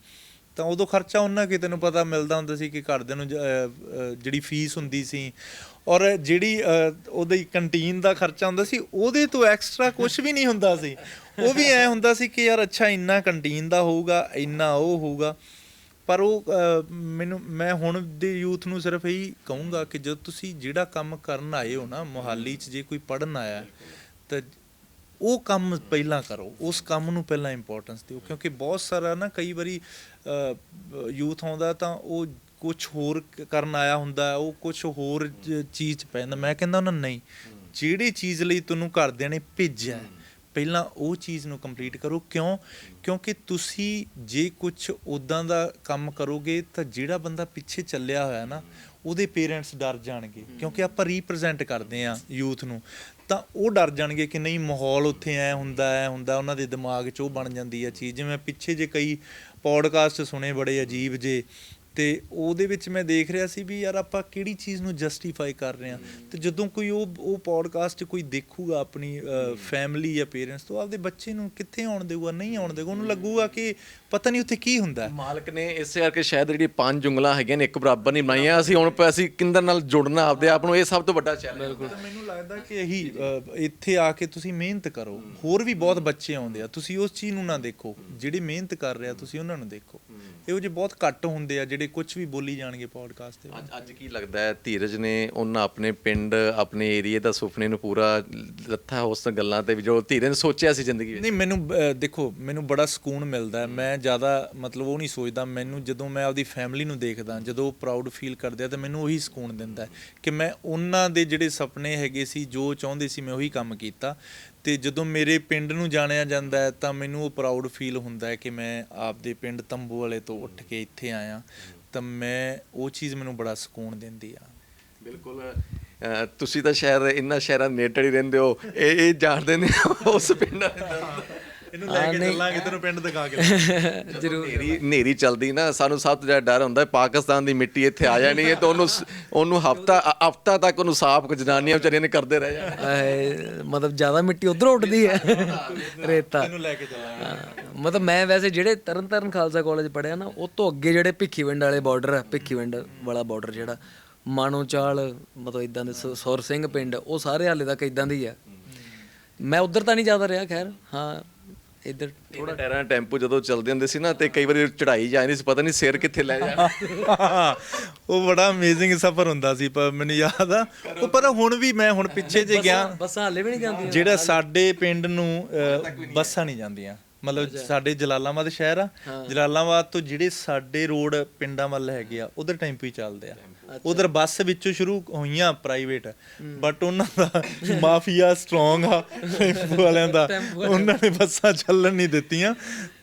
ਤਾਂ ਉਦੋਂ ਖਰਚਾ ਉਹਨਾਂ ਕਿ ਤੈਨੂੰ ਪਤਾ ਮਿਲਦਾ ਹੁੰਦਾ ਸੀ ਕਿ ਘਰਦਿਆਂ ਨੂੰ ਜਿਹੜੀ ਫੀਸ ਹੁੰਦੀ ਸੀ। ਔਰ ਜਿਹੜੀ ਉਹਦੀ ਕੰਟੀਨ ਦਾ ਖਰਚਾ ਹੁੰਦਾ ਸੀ, ਉਹਦੇ ਤੋਂ ਐਕਸਟਰਾ ਕੁਝ ਵੀ ਨਹੀਂ ਹੁੰਦਾ ਸੀ। ਉਹ ਵੀ ਐ ਹੁੰਦਾ ਸੀ ਕਿ ਯਾਰ ਅੱਛਾ, ਇੰਨਾ ਕੰਟੀਨ ਦਾ ਹੋਊਗਾ, ਇੰਨਾ ਉਹ ਹੋਊਗਾ। ਪਰ ਉਹ ਮੈਨੂੰ, ਮੈਂ ਹੁਣ ਦੇ ਯੂਥ ਨੂੰ ਸਿਰਫ ਇਹੀ ਕਹੂੰਗਾ ਕਿ ਜਦ ਤੁਸੀਂ ਜਿਹੜਾ ਕੰਮ ਕਰਨ ਆਏ ਹੋ ਨਾ, ਮੋਹਾਲੀ 'ਚ ਜੇ ਕੋਈ ਪੜਨ ਆਇਆ, ਤਾਂ ਉਹ ਕੰਮ ਪਹਿਲਾਂ ਕਰੋ ਉਸ ਕੰਮ ਨੂੰ ਪਹਿਲਾਂ ਇੰਪੋਰਟੈਂਸ ਦਿਓ ਕਿਉਂਕਿ ਬਹੁਤ ਸਾਰਾ ਨਾ ਕਈ ਵਾਰੀ ਯੂਥ ਆਉਂਦਾ ਤਾਂ ਉਹ ਕੁਝ ਹੋਰ ਕਰਨ ਆਇਆ ਹੁੰਦਾ ਉਹ ਕੁਝ ਹੋਰ ਚੀਜ਼ ਪੈਂਦਾ ਮੈਂ ਕਹਿੰਦਾ ਉਹਨਾਂ ਨਹੀਂ ਜਿਹੜੀ ਚੀਜ਼ ਲਈ ਤੁਹਾਨੂੰ ਘਰਦਿਆਂ ਨੇ ਭੇਜਿਆ ਪਹਿਲਾਂ ਉਹ ਚੀਜ਼ ਨੂੰ ਕੰਪਲੀਟ ਕਰੋ। ਕਿਉਂ? ਕਿਉਂਕਿ ਤੁਸੀਂ ਜੇ ਕੁਝ ਉਦਾਂ ਦਾ ਕੰਮ ਕਰੋਗੇ ਤਾਂ ਜਿਹੜਾ ਬੰਦਾ ਪਿੱਛੇ ਚੱਲਿਆ ਹੋਇਆ ਨਾ ਉਹਦੇ ਪੇਰੈਂਟਸ ਡਰ ਜਾਣਗੇ। ਕਿਉਂਕਿ ਆਪਾਂ ਰੀਪਰੈਜ਼ੈਂਟ ਕਰਦੇ ਆ ਯੂਥ ਨੂੰ। ਤਾਂ ਉਹ ਡਰ ਜਾਣਗੇ ਕਿ ਨਹੀਂ ਮਾਹੌਲ ਉੱਥੇ ਐ ਹੁੰਦਾ ਐ ਹੁੰਦਾ, ਉਹਨਾਂ ਦੇ ਦਿਮਾਗ 'ਚ ਉਹ ਬਣ ਜਾਂਦੀ ਹੈ ਚੀਜ਼। ਜਿਵੇਂ ਪਿੱਛੇ ਜੇ ਕਈ ਪੌਡਕਾਸਟ ਸੁਣੇ ਬੜੇ ਅਜੀਬ ਜੇ ਤੇ ਉਹਦੇ ਵਿੱਚ ਮੈਂ ਦੇਖ ਰਿਹਾ ਸੀ ਵੀ ਯਾਰ ਆਪਾਂ ਕਿਹੜੀ ਚੀਜ਼ ਨੂੰ ਜਸਟੀਫਾਈ ਕਰ ਰਹੇ ਹਾਂ। ਤੇ ਜਦੋਂ ਕੋਈ ਉਹ ਉਹ ਪੌਡਕਾਸਟ ਕੋਈ ਦੇਖੂਗਾ ਆਪਣੀ ਫੈਮਿਲੀ ਜਾਂ ਪੇਰੈਂਟਸ ਤੋਂ ਆਪਦੇ ਬੱਚੇ ਨੂੰ ਕਿੱਥੇ ਆਉਣ ਦੇਊਗਾ ਨਹੀਂ ਆਉਣ ਦੇਊਗਾ ਉਹਨੂੰ ਲੱਗੂਗਾ ਕਿ ਪਤਾ ਨਹੀਂ ਉੱਥੇ ਕੀ ਹੁੰਦਾ। ਮਾਲਕ ਨੇ ਇਸੇ ਕਰਕੇ ਸ਼ਾਇਦ ਜਿਹੜੀ ਪੰਜ ਉਂਗਲਾਂ ਹੈਗੀਆਂ ਨੇ ਇੱਕ ਬਰਾਬਰ ਨਹੀਂ ਬਣਾਈਆਂ ਅਸੀਂ ਹੁਣ ਅਸੀਂ ਕਿੰਦਰ ਨਾਲ ਜੁੜਨਾ ਆਪਦੇ ਆਪ ਨੂੰ ਇਹ ਸਭ ਤੋਂ ਵੱਡਾ ਚੈਲੰਜ ਤਾਂ ਮੈਨੂੰ ਲੱਗਦਾ ਕਿ ਇਹੀ ਇੱਥੇ ਆ ਕੇ ਤੁਸੀਂ ਮਿਹਨਤ ਕਰੋ। ਹੋਰ ਵੀ ਬਹੁਤ ਬੱਚੇ ਆਉਂਦੇ ਆ ਤੁਸੀਂ ਉਸ ਚੀਜ਼ ਨੂੰ ਨਾ ਦੇਖੋ। ਜਿਹੜੇ ਮਿਹਨਤ ਕਰ ਰਿਹਾ ਤੁਸੀਂ ਉਹਨਾਂ ਨੂੰ ਦੇਖੋ। ਇਹੋ ਜਿਹੇ ਬਹੁਤ ਘੱਟ ਹੁੰਦੇ ਆ ਜਿਹੜੇ ਕੁਝ ਵੀ ਬੋਲੀ ਜਾਣਗੇ ਪੌਡਕਾਸਟ ਤੇ ਅੱਜ ਅੱਜ ਕੀ ਲੱਗਦਾ ਹੈ? ਧੀਰਜ ਨੇ ਉਹਨਾਂ ਆਪਣੇ ਪਿੰਡ ਆਪਣੇ ਏਰੀਏ ਦਾ ਸੁਪਨੇ ਨੂੰ ਪੂਰਾ ਲੱਥਾ ਉਸ ਗੱਲਾਂ ਤੇ ਵੀ ਜੋ ਧੀਰਜ ਨੇ ਸੋਚਿਆ ਸੀ ਜ਼ਿੰਦਗੀ ਵਿੱਚ। ਨਹੀਂ ਮੈਨੂੰ ਦੇਖੋ ਮੈਨੂੰ ਬੜਾ ਸਕੂਨ ਮਿਲਦਾ ਹੈ। ਮੈਂ ਜ਼ਿਆਦਾ ਮਤਲਬ ਉਹ ਨਹੀਂ ਸੋਚਦਾ। ਮੈਨੂੰ ਜਦੋਂ ਮੈਂ ਆਪਦੀ ਫੈਮਿਲੀ ਨੂੰ ਦੇਖਦਾ ਜਦੋਂ ਉਹ ਪ੍ਰਾਊਡ ਫੀਲ ਕਰਦੇ ਆ ਤਾਂ ਮੈਨੂੰ ਉਹੀ ਸਕੂਨ ਦਿੰਦਾ ਹੈ ਕਿ ਮੈਂ ਉਹਨਾਂ ਦੇ ਜਿਹੜੇ ਸੁਪਨੇ ਹੈਗੇ ਸੀ ਜੋ ਚਾਹੁੰਦੇ ਸੀ ਮੈਂ ਉਹੀ ਕੰਮ ਕੀਤਾ। ਤੇ ਜਦੋਂ ਮੇਰੇ ਪਿੰਡ ਨੂੰ ਜਾਣਿਆ ਜਾਂਦਾ ਹੈ, ਤਾਂ ਮੈਨੂੰ ਉਹ ਪ੍ਰਾਊਡ ਫੀਲ ਹੁੰਦਾ ਹੈ ਕਿ ਮੈਂ ਆਪਦੇ ਪਿੰਡ ਤੰਬੂ ਵਾਲੇ ਤੋਂ ਉੱਠ ਕੇ ਇੱਥੇ ਆਇਆ। ਤਾਂ ਮੈਂ ਉਹ ਚੀਜ਼ ਮੈਨੂੰ ਬੜਾ ਸਕੂਨ ਦਿੰਦੀ ਆ। ਬਿਲਕੁਲ ਤੁਸੀਂ ਤਾਂ ਸ਼ਹਿਰ ਇਹਨਾਂ ਸ਼ਹਿਰਾਂ ਨੇਟੜ ਹੀ ਰਹਿੰਦੇ ਹੋ। ਇਹ ਇਹ ਜਾਣਦੇ ਨੇ ਉਸ ਪਿੰਡਾਂ ਦੇ। ਦਰਦ। ਇਹਨੂੰ ਲੈ ਕੇ ਚੱਲਾਂਗੇ ਤੈਨੂੰ ਪਿੰਡ ਦਿਖਾ ਕੇ ਜਦੋਂ ਨੇਰੀ ਨੇਰੀ ਚੱਲਦੀ ਨਾ ਸਾਨੂੰ ਸਭ ਤੋਂ ਜ਼ਿਆਦਾ ਡਰ ਹੁੰਦਾ ਹੈ ਪਾਕਿਸਤਾਨ ਦੀ ਮਿੱਟੀ ਇੱਥੇ ਆ ਜਾਣੀ ਹੈ ਤਾਂ ਉਹਨੂੰ ਉਹਨੂੰ ਹਫਤਾ ਹਫਤਾ ਤੱਕ ਉਹਨੂੰ ਸਾਫ਼ ਜਨਾਨੀਆਂ ਵਿਚਾਰੀਆਂ ਨੇ ਕਰਦੇ ਰਹਿ ਜਾਣਾ। ਮਤਲਬ ਜ਼ਿਆਦਾ ਮਿੱਟੀ ਉਧਰੋਂ ਉੱਡਦੀ ਹੈ। ਰੇਤਾ। ਤੈਨੂੰ ਲੈ ਕੇ ਚੱਲਾਂਗੇ। ਮਤਲਬ ਮੈਂ ਵੈਸੇ ਜਿਹੜੇ ਤਰਨ ਤਾਰਨ ਖਾਲਸਾ ਕਾਲਜ ਪੜਿਆ ਨਾ ਉਹ ਤੋਂ ਅੱਗੇ ਜਿਹੜੇ ਭਿੱਖੀਵਿੰਡ ਵਾਲੇ ਬਾਰਡਰ ਹੈ ਭਿੱਖੀਵਿੰਡ ਵਾਲਾ ਬਾਰਡਰ ਜਿਹੜਾ ਮਾਣੋ ਚਾਲ ਮਤਲਬ ਇਦਾਂ ਦੇ ਸੁਰ ਸਿੰਘ ਪਿੰਡ ਉਹ ਸਾਰੇ ਹਾਲੇ ਤੱਕ ਇਦਾਂ ਦੇ ਹੀ ਆ। ਮੈਂ ਉਧਰ ਤਾਂ ਨਹੀਂ ਜ਼ਿਆਦਾ ਰਿਹਾ ਖੈਰ ਹਾਂ ਇੱਧਰ ਥੋੜਾ ਟਾਇਰਾਂ ਟੈਂਪੂ ਜਦੋਂ ਚੱਲਦੇ ਹੁੰਦੇ ਸੀ ਨਾ ਤੇ ਕਈ ਵਾਰੀ ਚੜਾਈ ਜਾਂਦੀ ਸੀ ਪਤਾ ਨਹੀਂ ਸਿਰ ਕਿੱਥੇ ਲੈ ਜਾਣਾ। ਉਹ ਬੜਾ ਅਮੇਜ਼ਿੰਗ ਸਫ਼ਰ ਹੁੰਦਾ ਸੀ ਪਰ ਮੈਨੂੰ ਯਾਦ ਆ। ਉਹ ਪਰ ਹੁਣ ਵੀ ਮੈਂ ਹੁਣ ਪਿੱਛੇ ਜੇ ਗਿਆ। ਬੱਸਾਂ ਹਾਲੇ ਵੀ ਨਹੀਂ ਜਾਂਦੀਆਂ। ਜਿਹੜਾ ਸਾਡੇ ਪਿੰਡ ਨੂੰ ਅ, ਬੱਸਾਂ ਨਹੀਂ ਜਾਂਦੀਆਂ। ਮਤਲਬ ਸਾਡੇ ਜਲਾਲਾਬਾਦ ਸ਼ਹਿਰ ਆ ਜਲਾਲਾਬਾਦ ਤੋਂ ਜਿਹੜੇ ਸਾਡੇ ਰੋਡ ਪਿੰਡਾਂ ਵੱਲ ਹੈਗੇ ਆ ਉਧਰ ਟੈਂਪੂ ਹੀ ਚੱਲਦੇ ਆ। ਉਧਰ ਬੱਸ ਵਿੱਚੋਂ ਸ਼ੁਰੂ ਹੋਈਆਂ ਪ੍ਰਾਈਵੇਟ ਬਟ ਉਹਨਾਂ ਦਾ ਮਾਫੀਆ ਸਟਰੋਂਗ ਆ ਟੈਂਪੂ ਵਾਲਿਆਂ ਦਾ। ਉਹਨਾਂ ਨੇ ਬੱਸਾਂ ਚੱਲਣ ਨਹੀਂ ਦਿੱਤੀਆਂ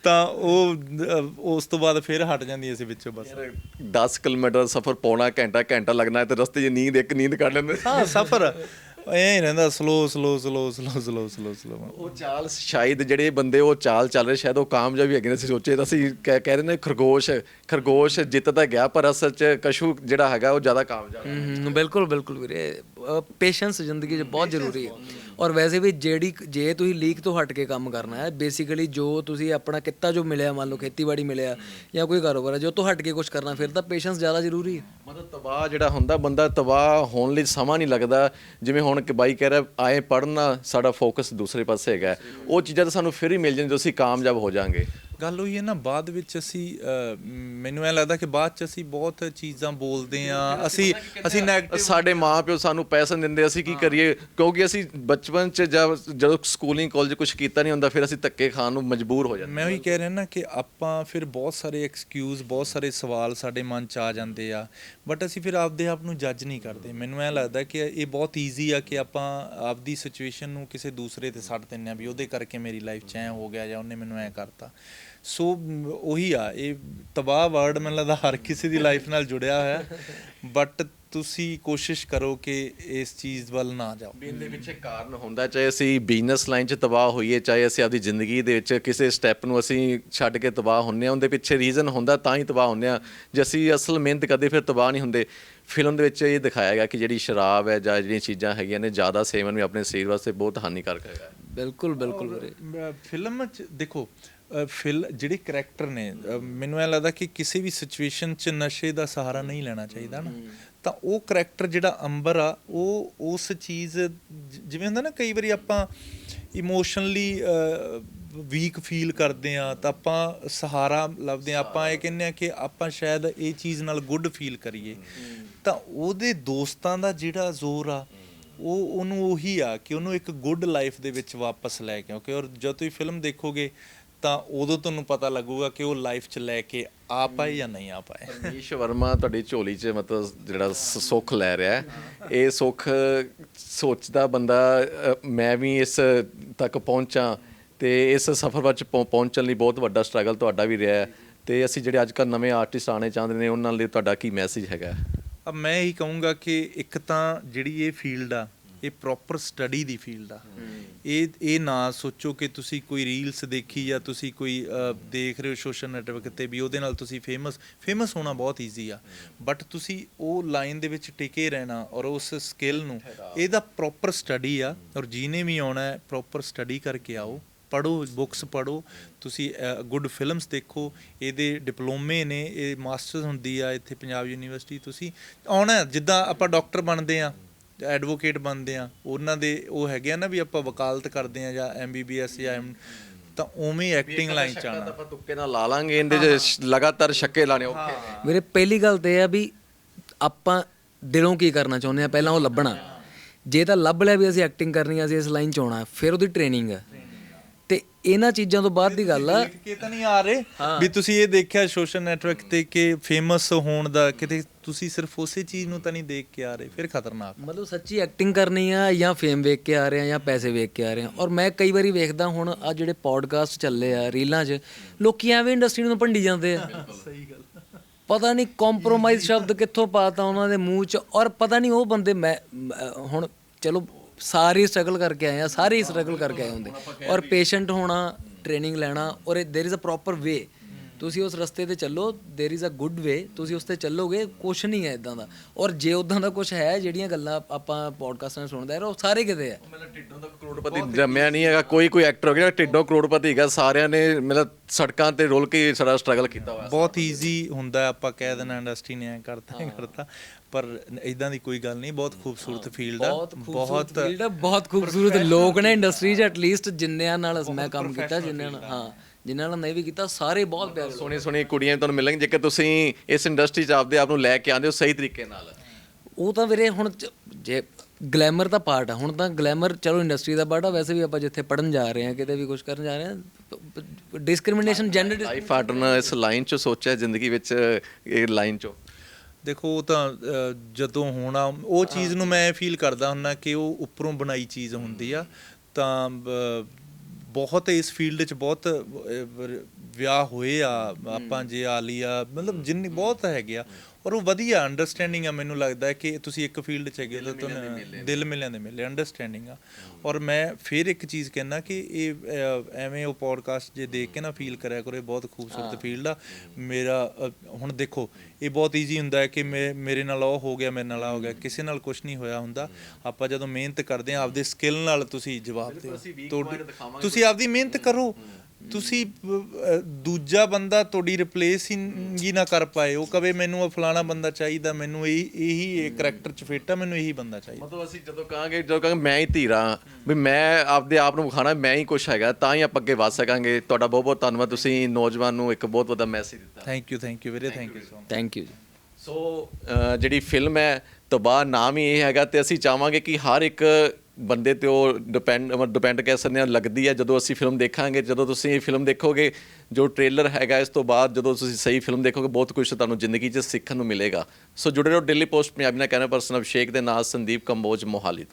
ਤਾਂ ਉਹ ਉਸ ਤੋਂ ਬਾਅਦ ਫਿਰ ਹਟ ਜਾਂਦੀਆਂ ਸੀ ਵਿੱਚੋਂ ਬੱਸ। 10 ਕਿਲੋਮੀਟਰ ਸਫ਼ਰ ਪੌਣਾ ਘੰਟਾ ਘੰਟਾ ਲੱਗਣਾ ਹੈ ਤੇ ਰਸਤੇ 'ਚ ਨੀਂਦ ਇੱਕ ਨੀਂਦ ਕੱਢ ਲੈਂਦੇ। ਹਾਂ ਸਫ਼ਰ। ਐਂ ਹੀ ਰਹਿੰਦਾ slow slow slow slow slow slow slow ਉਹ ਚਾਲ ਸ਼ਾਇਦ ਜਿਹੜੇ ਬੰਦੇ ਉਹ ਚਾਲ ਚੱਲ ਰਹੇ ਸ਼ਾਇਦ ਉਹ ਕਾਮਯਾਬ ਵੀ ਹੈਗੇ ਨੇ ਅਸੀਂ ਸੋਚੇ ਤਾਂ ਅਸੀਂ ਕਹਿ ਕਹਿ ਰਹੇ ਨੇ ਖਰਗੋਸ਼ ਖਰਗੋਸ਼ ਜਿੱਤ ਤਾਂ ਗਿਆ ਪਰ ਅਸਲ 'ਚ ਕਸ਼ੂ ਜਿਹੜਾ ਹੈਗਾ ਉਹ ਜ਼ਿਆਦਾ ਕਾਮਯਾਬ ਹੈ। ਹੂੰ ਬਿਲਕੁਲ ਬਿਲਕੁਲ ਵੀਰੇ। ਪੇਸ਼ੈਂਸ ਜ਼ਿੰਦਗੀ 'ਚ ਬਹੁਤ ਜ਼ਰੂਰੀ ਹੈ। ਔਰ ਵੈਸੇ ਵੀ ਜਿਹੜੀ ਜੇ ਤੁਸੀਂ ਲੀਕ ਤੋਂ ਹਟ ਕੇ ਕੰਮ ਕਰਨਾ ਹੈ ਬੇਸਿਕਲੀ ਜੋ ਤੁਸੀਂ ਆਪਣਾ ਕਿੱਤਾ ਜੋ ਮਿਲਿਆ, ਮੰਨ ਲਓ ਖੇਤੀਬਾੜੀ ਮਿਲਿਆ ਜਾਂ ਕੋਈ ਕਾਰੋਬਾਰ ਹੈ, ਜੋ ਤੋਂ ਹਟ ਕੇ ਕੁਝ ਕਰਨਾ, ਫਿਰ ਤਾਂ ਪੇਸ਼ੈਂਸ ਜ਼ਿਆਦਾ ਜ਼ਰੂਰੀ ਹੈ। ਮਤਲਬ ਤਬਾਹ ਜਿਹੜਾ ਹੁੰਦਾ, ਬੰਦਾ ਤਬਾਹ ਹੋਣ ਲਈ ਸਮਾਂ ਨਹੀਂ ਲੱਗਦਾ। ਜਿਵੇਂ ਹੁਣ ਕਿ ਬਾਈ ਕਹਿ ਰਿਹਾ, ਆਏ ਪੜਨਾ ਸਾਡਾ ਫੋਕਸ ਦੂਸਰੇ ਪਾਸੇ ਹੈਗਾ। ਉਹ ਚੀਜ਼ਾਂ ਤਾਂ ਸਾਨੂੰ ਫਿਰ ਹੀ ਮਿਲ ਜਾਣ ਜਦੋਂ ਅਸੀਂ ਕਾਮਯਾਬ ਹੋ ਜਾਾਂਗੇ। ਗੱਲ ਹੋਈ ਹੈ ਨਾ ਬਾਅਦ ਵਿੱਚ ਅਸੀਂ ਅਹ, ਮੈਨੂੰ ਐ ਲੱਗਦਾ ਕਿ ਬਾਅਦ ਚ ਅਸੀਂ ਬਹੁਤ ਚੀਜ਼ਾਂ ਬੋਲਦੇ ਆ ਅਸੀਂ ਅਸੀਂ ਨੈਗੇਟਿਵ ਸਾਡੇ ਮਾਪਿਓ ਸਾਨੂੰ ਪੈਸੇ ਦਿੰਦੇ ਅਸੀਂ ਕੀ ਕਰੀਏ? ਕਿਉਂਕਿ ਅਸੀਂ ਬਚਪਨ ਚ ਜਦ- ਜਦੋਂ ਸਕੂਲਿੰਗ ਕਾਲਜ ਕੁਝ ਕੀਤਾ ਨਹੀਂ ਹੁੰਦਾ ਫਿਰ ਅਸੀਂ ਧੱਕੇ ਖਾਣ ਨੂੰ ਮਜਬੂਰ ਹੋ ਜਾਂਦੇ ਮੈਂ ਉਹੀ ਕਹਿ ਰਿਹਾ ਨਾ ਕਿ ਆਪਾਂ ਫਿਰ ਬਹੁਤ ਸਾਰੇ ਐਕਸਕਿਊਜ਼ ਬਹੁਤ ਸਾਰੇ ਸਵਾਲ ਸਾਡੇ ਮਨ ਚ ਆ ਜਾਂਦੇ ਆ ਬਟ ਅਸੀਂ ਫਿਰ ਆਪਦੇ ਆਪ ਨੂੰ ਜੱਜ ਨਹੀਂ ਕਰਦੇ। ਮੈਨੂੰ ਐ ਲੱਗਦਾ ਕਿ ਇਹ ਬਹੁਤ ਈਜ਼ੀ ਆ ਕਿ ਆਪਾਂ ਆਪਦੀ ਸਿਚੁਏਸ਼ਨ ਨੂੰ ਕਿਸੇ ਦੂਸਰੇ ਤੇ ਛੱਡ ਦਿੰਨੇ ਆ ਵੀ ਉਹਦੇ ਕਰਕੇ ਮੇਰੀ ਲਾਈਫ ਚ ਐ ਹੋ ਗਿਆ ਜਾਂ ਉਹਨੇ ਮੈਨੂੰ ਐ ਕਰਤਾ। ਸੋ ਉਹੀ ਆ ਇਹ ਤਬਾਹ ਵਰਡ ਮੈਨੂੰ ਲੱਗਦਾ ਹਰ ਕਿਸੇ ਦੀ ਲਾਈਫ ਨਾਲ ਜੁੜਿਆ ਹੋਇਆ ਬਟ ਤੁਸੀਂ ਕੋਸ਼ਿਸ਼ ਕਰੋ ਕਿ ਇਸ ਚੀਜ਼ ਵੱਲ ਨਾ ਜਾਓ। ਇਹਦੇ ਪਿੱਛੇ ਕਾਰਨ ਹੁੰਦਾ ਚਾਹੇ ਅਸੀਂ ਬਿਜ਼ਨਸ ਲਾਈਨ 'ਚ ਤਬਾਹ ਹੋਈਏ ਚਾਹੇ ਅਸੀਂ ਆਪਦੀ ਜ਼ਿੰਦਗੀ ਦੇ ਵਿੱਚ ਕਿਸੇ ਸਟੈਪ ਨੂੰ ਅਸੀਂ ਛੱਡ ਕੇ ਤਬਾਹ ਹੁੰਨੇ ਆ ਉਹਦੇ ਪਿੱਛੇ ਰੀਜ਼ਨ ਹੁੰਦਾ ਤਾਂ ਹੀ ਤਬਾਹ ਹੁੰਨੇ ਆ ਜੇ ਅਸੀਂ ਅਸਲ ਮਿਹਨਤ ਕਰਦੇ ਫਿਰ ਤਬਾਹ ਨਹੀਂ ਹੁੰਦੇ। ਫਿਲਮ ਦੇ ਵਿੱਚ ਇਹ ਦਿਖਾਇਆ ਗਿਆ ਕਿ ਜਿਹੜੀ ਸ਼ਰਾਬ ਹੈ ਜਾਂ ਜਿਹੜੀਆਂ ਚੀਜ਼ਾਂ ਹੈਗੀਆਂ ਨੇ ਜ਼ਿਆਦਾ ਸੇਵਨ ਵੀ ਆਪਣੇ ਸਰੀਰ ਵਾਸਤੇ ਬਹੁਤ ਹਾਨੀਕਾਰਕ ਹੈਗਾ। ਬਿਲਕੁਲ ਬਿਲਕੁਲ ਫਿਲਮ ਚ ਦੇਖੋ ਫਿਲ ਜਿਹੜੇ ਕਰੈਕਟਰ ਨੇ ਮੈਨੂੰ ਐ ਲੱਗਦਾ ਕਿ ਕਿਸੇ ਵੀ ਸਿਚੁਏਸ਼ਨ ਚ ਨਸ਼ੇ ਦਾ ਸਹਾਰਾ ਨਹੀਂ ਲੈਣਾ ਚਾਹੀਦਾ ਨਾ। ਤਾਂ ਉਹ ਕਰੈਕਟਰ ਜਿਹੜਾ ਅੰਬਰ ਆ ਉਹ ਉਸ ਚੀਜ਼ ਜਿਵੇਂ ਹੁੰਦਾ ਨਾ ਕਈ ਵਾਰੀ ਆਪਾਂ ਇਮੋਸ਼ਨਲੀ ਵੀਕ ਫੀਲ ਕਰਦੇ ਆ ਤਾਂ ਆਪਾਂ ਸਹਾਰਾ ਲੱਭਦੇ ਆ ਆਪਾਂ ਇਹ ਕਹਿੰਦੇ ਆ ਕਿ ਆਪਾਂ ਸ਼ਾਇਦ ਇਹ ਚੀਜ਼ ਨਾਲ ਗੁੱਡ ਫੀਲ ਕਰੀਏ। ਤਾਂ ਉਹਦੇ ਦੋਸਤਾਂ ਦਾ ਜਿਹੜਾ ਜ਼ੋਰ ਆ ਉਹ ਉਹਨੂੰ ਉਹੀ ਆ ਕਿ ਉਹਨੂੰ ਇੱਕ ਗੁੱਡ ਲਾਈਫ ਦੇ ਵਿੱਚ ਵਾਪਸ ਲੈ ਕੇ ਕਿਉਂਕਿ ਔਰ ਜਦ ਤੁਸੀਂ ਫਿਲਮ ਦੇਖੋਗੇ ਤਾਂ ਉਦੋਂ ਤੁਹਾਨੂੰ ਪਤਾ ਲੱਗੂਗਾ ਕਿ ਉਹ ਲਾਈਫ 'ਚ ਲੈ ਕੇ ਆ ਪਾਏ ਜਾਂ ਨਹੀਂ ਆ ਪਾਏ। ਰਮੇਸ਼ ਵਰਮਾ ਤੁਹਾਡੀ ਝੋਲੀ 'ਚ ਮਤਲਬ ਜਿਹੜਾ ਸ- ਸੁੱਖ ਲੈ ਰਿਹਾ ਹੈ। ਇਹ ਸੁੱਖ ਸੋਚਦਾ ਬੰਦਾ ਅ, ਮੈਂ ਵੀ ਇਸ ਤੱਕ ਪਹੁੰਚਾਂ ਤੇ ਇਸ ਸਫ਼ਰ ਵਿੱਚ ਪਹੁੰ- ਪਹੁੰਚਣ ਲਈ ਬਹੁਤ ਵੱਡਾ ਸਟਰਗਲ ਤੁਹਾਡਾ ਵੀ ਰਿਹਾ ਹੈ ਤੇ ਅਸੀਂ ਜਿਹੜੇ ਅੱਜ ਕੱਲ੍ਹ ਨਵੇਂ ਆਰਟਿਸਟ ਆਣੇ ਚਾਹੁੰਦੇ ਨੇ ਉਹਨਾਂ ਲਈ ਤੁਹਾਡਾ ਕੀ ਮੈਸੇਜ ਹੈਗਾ? ਅਬ ਮੈਂ ਇਹੀ ਕਹੂੰਗਾ ਕਿ ਇੱਕ ਤਾਂ ਜਿਹੜੀ ਇਹ ਫੀਲਡ ਆ ਇਹ ਪ੍ਰੋਪਰ ਸਟੱਡੀ ਦੀ ਫੀਲਡ ਆ। ਇਹ ਇਹ ਨਾ ਸੋਚੋ ਕਿ ਤੁਸੀਂ ਕੋਈ ਰੀਲਸ ਦੇਖੀ ਜਾਂ ਤੁਸੀਂ ਕੋਈ ਦੇਖ ਰਹੇ ਹੋ ਸੋਸ਼ਲ ਨੈਟਵਰਕ ਤੇ ਵੀ ਉਹਦੇ ਨਾਲ ਤੁਸੀਂ ਫੇਮਸ ਫੇਮਸ ਹੋਣਾ ਬਹੁਤ ਈਜ਼ੀ ਆ। ਬਟ ਤੁਸੀਂ ਉਹ ਲਾਈਨ ਦੇ ਵਿੱਚ ਟਿਕੇ ਰਹਿਣਾ ਔਰ ਉਸ ਸਕਿੱਲ ਨੂੰ ਇਹਦਾ ਪ੍ਰੋਪਰ ਸਟੱਡੀ ਆ ਔਰ ਜਿਹਨੇ ਵੀ ਆਉਣਾ ਹੈ ਪ੍ਰੋਪਰ ਸਟੱਡੀ ਕਰਕੇ ਆਓ ਪੜੋ ਬੁੱਕਸ ਪੜੋ ਤੁਸੀਂ ਗੁੱਡ ਫਿਲਮਸ ਦੇਖੋ ਇਹਦੇ ਡਿਪਲੋਮੇ ਨੇ ਇਹ ਮਾਸਟਰਸ ਹੁੰਦੀ ਆ ਇੱਥੇ ਪੰਜਾਬ ਯੂਨੀਵਰਸਿਟੀ ਤੁਸੀਂ ਆਉਣਾ ਜਿੱਦਾਂ ਆਪਾਂ ਡਾਕਟਰ ਬਣਦੇ ਆ। ਐਡਵੋਕੇਟ ਬਣਦੇ ਆ ਉਹਨਾਂ ਦੇ ਉਹ ਹੈਗੇ ਆ ਨਾ ਵੀ ਆਪਾਂ ਵਕਾਲਤ ਕਰਦੇ ਆ ਜਾਂ ਐਮਬੀਬੀਐਸ ਜਾਂ ਤਾਂ ਉਵੇਂ ਐਕਟਿੰਗ ਲਾਈਨ ਚ ਆਉਣਾ। ਆਪਾਂ ਤੁੱਕੇ ਨਾਲ ਲਾ ਲਾਂਗੇ ਇਹਦੇ 'ਚ ਲਗਾਤਾਰ ਛੱਕੇ ਲਾਣੇ ਨੇ ਵੀਰੇ ਪਹਿਲੀ ਗੱਲ ਤੇ ਇਹ ਆ ਵੀ ਆਪਾਂ ਦਿਲੋਂ ਕੀ ਕਰਨਾ ਚਾਹੁੰਦੇ ਆ? ਪਹਿਲਾਂ ਉਹ ਲੱਭਣਾ। ਜੇ ਤਾਂ ਲੱਭ ਲਿਆ ਵੀ ਅਸੀਂ ਐਕਟਿੰਗ ਕਰਨੀ ਆ ਅਸੀਂ ਇਸ ਲਾਈਨ ਚ ਆਉਣਾ ਫਿਰ ਉਹਦੀ ਟ੍ਰੇਨਿੰਗ ਆ। ਤੇ ਇਹਨਾਂ ਚੀਜ਼ਾਂ ਤੋਂ ਬਾਅਦ ਦੀ ਗੱਲ ਆ। ਦੇਖ ਕੇ ਤਾਂ ਨਹੀਂ ਆ ਰਹੇ ਵੀ ਤੁਸੀਂ ਇਹ ਦੇਖਿਆ ਸੋਸ਼ਲ ਨੈਟਵਰਕ ਤੇ ਕਿ ਫੇਮਸ ਹੋਣ ਦਾ ਕਿਤੇ ਤੁਸੀਂ ਸਿਰਫ ਉਸੇ ਚੀਜ਼ ਨੂੰ ਤਾਂ ਨਹੀਂ ਦੇਖ ਕੇ ਆ ਰਹੇ ਫਿਰ ਖਤਰਨਾਕ। ਮਤਲਬ ਸੱਚੀ ਐਕਟਿੰਗ ਕਰਨੀ ਆ ਜਾਂ ਫੇਮ ਵੇਖ ਕੇ ਆ ਰਹੇ ਆ ਜਾਂ ਪੈਸੇ ਵੇਖ ਕੇ ਆ ਰਹੇ ਆ। ਔਰ ਮੈਂ ਕਈ ਵਾਰੀ ਵੇਖਦਾ ਹੁਣ ਆ ਜਿਹੜੇ ਪੋਡਕਾਸਟ ਚੱਲੇ ਆ ਰੀਲਾਂ 'ਚ ਲੋਕੀ ਐਵੇਂ ਇੰਡਸਟਰੀ ਨੂੰ ਭੰਡੀ ਜਾਂਦੇ ਆ। ਸਹੀ ਗੱਲ। ਪਤਾ ਨਹੀਂ ਕੰਪਰੋਮਾਈਜ਼ ਸ਼ਬਦ ਕਿੱਥੋਂ ਪਾਤਾ ਉਹਨਾਂ ਦੇ ਮੂੰਹ 'ਚ ਔਰ ਪਤਾ ਨਹੀਂ ਉਹ ਬੰਦੇ ਮੈਂ ਮ- ਹੁਣ ਚਲੋ ਸਾਰੇ ਸਟਰਗਲ ਕਰਕੇ ਆਏ ਆ ਸਾਰੇ ਸਟਰਗਲ ਕਰਕੇ ਆਏ ਹੁੰਦੇ ਔਰ ਪੇਸ਼ੈਂਟ ਹੋਣਾ ਟ੍ਰੇਨਿੰਗ ਲੈਣਾ ਔਰ there is a proper way ਤੁਸੀਂ ਉਸ ਰਸਤੇ ਤੇ ਚੱਲੋ there is a good way ਤੁਸੀਂ ਉਸ ਤੇ ਚੱਲੋਗੇ ਕੁਛ ਨਹੀਂ ਹੈ ਇਦਾਂ ਦਾ ਔਰ ਜੇ ਉਦਾਂ ਦਾ ਕੁਛ ਹੈ ਜਿਹੜੀਆਂ ਗੱਲਾਂ ਆਪਾਂ ਪੋਡਕਾਸਟਾਂ 'ਚ ਸੁਣਦੇ ਆ ਉਹ ਸਾਰੇ ਕਿਤੇ ਆ ਮਤਲਬ ਢਿੱਡੋਂ ਦਾ ਕਰੋੜਪਤੀ ਜੰਮਿਆ ਨਹੀਂ ਹੈਗਾ ਕੋਈ ਕੋਈ ਐਕਟਰ ਹੋ ਗਿਆ ਢਿੱਡੋਂ ਕਰੋੜਪਤੀ ਹੈਗਾ ਸਾਰਿਆਂ ਨੇ ਮਤਲਬ ਸੜਕਾਂ ਤੇ ਰੁਲ ਕੇ ਸਾਰਾ ਸਟਰਗਲ ਕੀਤਾ ਹੋਇਆ ਬਹੁਤ ਈਜ਼ੀ ਹੁੰਦਾ ਹੈ, ਆਪਾਂ ਕਹਿ ਦੇਣਾ ਇੰਡਸਟਰੀ ਨੇ ਐ ਕਰਤਾ ਐ ਕਰਤਾ ਪਰ ਇਦਾਂ ਦੀ ਕੋਈ ਗੱਲ ਨਹੀਂ ਬਹੁਤ ਖੂਬਸੂਰਤ ਫੀਲਡ ਆ ਬਹੁਤ ਖੂਬਸੂਰਤ ਫੀਲਡ ਆ ਬਹੁਤ ਖੂਬਸੂਰਤ ਲੋਕ ਨੇ ਇੰਡਸਟਰੀ 'ਚ ਐਟਲੀਸਟ ਜਿੰਨਿਆਂ ਨਾਲ ਮੈਂ ਕੰਮ ਕੀਤਾ ਜਿੰਨਿਆਂ ਨਾਲ ਹਾਂ ਜਿੰਨਿਆਂ ਨਾਲ ਨਹੀਂ ਵੀ ਕੀਤਾ ਸਾਰੇ ਬਹੁਤ ਪਿਆਰੇ। ਸੋਹਣੀ ਸੋਹਣੀ ਕੁੜੀਆਂ ਤੁਹਾਨੂੰ ਮਿਲਣਗੀਆਂ ਜੇਕਰ ਤੁਸੀਂ ਇਸ ਇੰਡਸਟਰੀ 'ਚ ਆਪਦੇ ਆਪ ਨੂੰ ਲੈ ਕੇ ਆਉਂਦੇ ਹੋ ਸਹੀ ਤਰੀਕੇ ਨਾਲ। ਉਹ ਤਾਂ ਵੀਰੇ ਹੁਣ ਜੇ ਗਲੈਮਰ ਤਾਂ ਪਾਰਟ ਆ ਹੁਣ ਤਾਂ ਗਲੈਮਰ ਚਲੋ ਇੰਡਸਟਰੀ ਦਾ ਪਾਰਟ ਆ ਵੈਸੇ ਵੀ ਆਪਾਂ ਜਿੱਥੇ ਪੜਨ ਜਾ ਰਹੇ ਹਾਂ ਕਿਤੇ ਵੀ ਕੁਝ ਕਰਨ ਜਾ ਰਹੇ ਹਾਂ ਡਿਸਕ੍ਰਿਮੀਨੇਸ਼ਨ ਜੈਂਡਰ ਲਾਈਫ ਪਾਰਟਨਰ ਇਸ ਲਾਈਨ 'ਚ ਸੋਚਿਆ ਜ਼ਿੰਦਗੀ ਵਿੱਚ ਇਹ ਲਾਈਨ 'ਚੋਂ। ਦੇਖੋ ਉਹ ਤਾਂ ਅ, ਜਦੋਂ ਹੋਣਾ ਉਹ ਚੀਜ਼ ਨੂੰ ਮੈਂ ਫੀਲ ਕਰਦਾ ਹੁੰਨਾ ਕਿ ਉਹ ਉੱਪਰੋਂ ਬਣਾਈ ਚੀਜ਼ ਹੁੰਦੀ ਆ। ਤਾਂ ਅ, ਬਹੁਤ ਇਸ ਫੀਲਡ 'ਚ ਬਹੁਤ ਅ, ਵਿਆਹ ਹੋਏ ਆ ਆਪਾਂ ਜੇ ਆਲੀਆ ਮਤਲਬ ਜਿੰਨੀ ਬਹੁਤ ਹੈਗੇ ਆ ਔਰ ਉਹ ਵਧੀਆ ਅੰਡਰਸਟੈਂਡਿੰਗ ਆ ਮੈਨੂੰ ਲੱਗਦਾ ਕਿ ਤੁਸੀਂ ਇੱਕ ਫੀਲਡ 'ਚ ਹੈਗੇ ਤਾਂ ਤੁਹਾਨੂੰ ਦਿਲ ਮਿਲਿਆਂ ਦੇ ਮਿਲੇ ਅੰਡਰਸਟੈਂਡਿੰਗ ਆ। ਔਰ ਮੈਂ ਫਿਰ ਇੱਕ ਚੀਜ਼ ਕਹਿਣਾ ਕਿ ਇਹ ਐਵੇਂ ਉਹ ਪੋਡਕਾਸਟ ਜੇ ਦੇਖ ਕੇ ਨਾ ਫੀਲ ਕਰਿਆ ਕਰੋ ਇਹ ਬਹੁਤ ਖੂਬਸੂਰਤ ਫੀਲਡ ਆ। ਮੇਰਾ ਹੁਣ ਦੇਖੋ ਇਹ ਬਹੁਤ ਈਜ਼ੀ ਹੁੰਦਾ ਹੈ ਕਿ ਮੇਰੇ ਨਾਲ ਉਹ ਹੋ ਗਿਆ ਮੇਰੇ ਨਾਲ ਆ ਹੋ ਗਿਆ ਕਿਸੇ ਨਾਲ ਕੁਝ ਨਹੀਂ ਹੋਇਆ ਹੁੰਦਾ। ਆਪਾਂ ਜਦੋਂ ਮਿਹਨਤ ਕਰਦੇ ਆ ਆਪਦੇ ਸਕਿੱਲ ਨਾਲ ਤੁਸੀਂ ਜਵਾਬ ਦਿਓ। ਤੁਸੀਂ ਆਪਦੀ ਮਿਹਨਤ ਕਰੋ। ਤੁਸੀਂ ਦੂਜਾ ਬੰਦਾ ਤੁਹਾਡੀ ਰਿਪਲੇਸ ਹੀ ਨਾ ਕਰ ਪਾਏ। ਉਹ ਕਵੇ ਮੈਨੂੰ ਉਹ ਫਲਾਣਾ ਬੰਦਾ ਚਾਹੀਦਾ ਮੈਨੂੰ ਇਹ ਇਹੀ ਇਹ ਕਰੈਕਟਰ ਚ ਫਿੱਟ ਆ ਮੈਨੂੰ ਇਹੀ ਬੰਦਾ ਚਾਹੀਦਾ। ਮਤਲਬ ਅਸੀਂ ਜਦੋਂ ਕਹਾਂਗੇ ਜਦੋਂ ਕਹਾਂਗੇ ਮੈਂ ਹੀ ਧੀਰਾ ਵੀ ਮੈਂ ਆਪਦੇ ਆਪ ਨੂੰ ਵਿਖਾਣਾ ਮੈਂ ਹੀ ਕੁਛ ਹੈਗਾ ਤਾਂ ਹੀ ਆਪਾਂ ਅੱਗੇ ਵਧ ਸਕਾਂਗੇ। ਤੁਹਾਡਾ ਬਹੁਤ ਬਹੁਤ ਧੰਨਵਾਦ ਤੁਸੀਂ ਨੌਜਵਾਨ ਨੂੰ ਇੱਕ ਬਹੁਤ ਵੱਡਾ ਮੈਸੇਜ ਦਿੱਤਾ। ਥੈਂਕ ਯੂ ਥੈਂਕ ਯੂ ਵੀਰੇ thank you so thank you ਜੀ। ਸੋ ਅ, ਜਿਹੜੀ ਫਿਲਮ ਹੈ ਤਬਾਹ ਨਾਮ ਹੀ ਇਹ ਹੈਗਾ ਤੇ ਅਸੀਂ ਚਾਹਾਂਗੇ ਕਿ ਹਰ ਇੱਕ ਬੰਦੇ ਤੇ ਉਹ ਡਿਪੈਂਡ ਡਿਪੈਂਡ ਕਹਿ ਸਕਦੇ ਹਾਂ, ਲੱਗਦੀ ਹੈ। ਜਦੋਂ ਅਸੀਂ ਫਿਲਮ ਦੇਖਾਂਗੇ, ਜਦੋਂ ਤੁਸੀਂ ਇਹ ਫਿਲਮ ਦੇਖੋਗੇ, ਜੋ ਟ੍ਰੇਲਰ ਹੈਗਾ ਇਸ ਤੋਂ ਬਾਅਦ, ਜਦੋਂ ਤੁਸੀਂ ਸਹੀ ਫਿਲਮ ਦੇਖੋਗੇ, ਬਹੁਤ ਕੁਝ ਤੁਹਾਨੂੰ ਜ਼ਿੰਦਗੀ 'ਚ ਸਿੱਖਣ ਨੂੰ ਮਿਲੇਗਾ। ਸੋ ਜੁੜੇ ਰਹੋ ਡੇਲੀ ਪੋਸਟ ਪੰਜਾਬੀ ਨਾਲ ਕਹਿਣਾ ਪਰਸਨ ਅਭਿਸ਼ੇਕ ਦੇ ਨਾਲ ਸੰਦੀਪ ਕੰਬੋਜ ਮੋਹਾਲੀ ਤੋਂ।